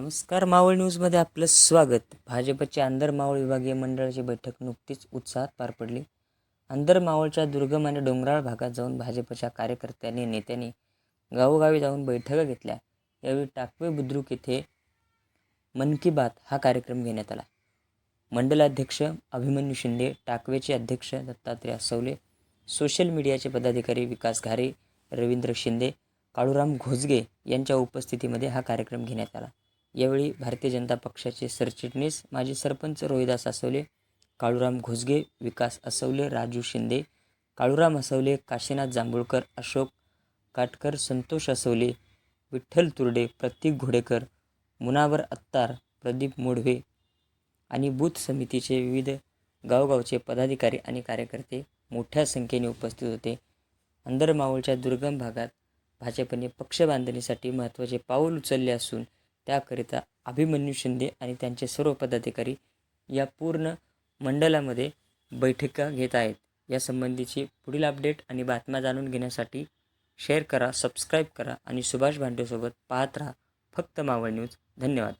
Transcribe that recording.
नमस्कार मावळ न्यूजमध्ये आपलं स्वागत. भाजपच्या आंदर मावळ विभागीय मंडळाची बैठक नुकतीच उत्साहात पार पडली. आंदर मावळच्या दुर्गम आणि डोंगराळ भागात जाऊन भाजपच्या कार्यकर्त्यांनी नेत्यांनी गावोगावी जाऊन बैठका घेतल्या. यावेळी टाकवे बुद्रुक येथे मन की बात हा कार्यक्रम घेण्यात आला. मंडलाध्यक्ष अभिमन्यू शिंदे टाकवेचे अध्यक्ष दत्तात्रय असवले सोशल मीडियाचे पदाधिकारी विकास घारे रवींद्र शिंदे काळूराम घोजगे यांच्या उपस्थितीमध्ये हा कार्यक्रम घेण्यात आला. यावेळी भारतीय जनता पक्षाचे सरचिटणीस माजी सरपंच रोहिदास असवले काळूराम घोसगे विकास असवले राजू शिंदे काळूराम असवले काशीनाथ जांभूळकर अशोक काटकर संतोष असवले विठ्ठल तुर्डे प्रतीक घोडेकर मुनावर अत्तार प्रदीप मोढवे आणि बूथ समितीचे विविध गावगावचे पदाधिकारी आणि कार्यकर्ते मोठ्या संख्येने उपस्थित होते. अंदर मावळच्या दुर्गम भागात भाजपने पक्ष बांधणीसाठी महत्त्वाचे पाऊल उचलले असून त्याकरिता अभिमन्यू शिंदे आणि त्यांचे सर्व पदाधिकारी या पूर्ण मंडळामध्ये बैठका घेत आहेत. यासंबंधीची पुढील अपडेट आणि बातम्या जाणून घेण्यासाठी शेअर करा सबस्क्राईब करा आणि सुभाष भांडेसोबत पाहत राहा. फक्त मावळ न्यूज धन्यवाद.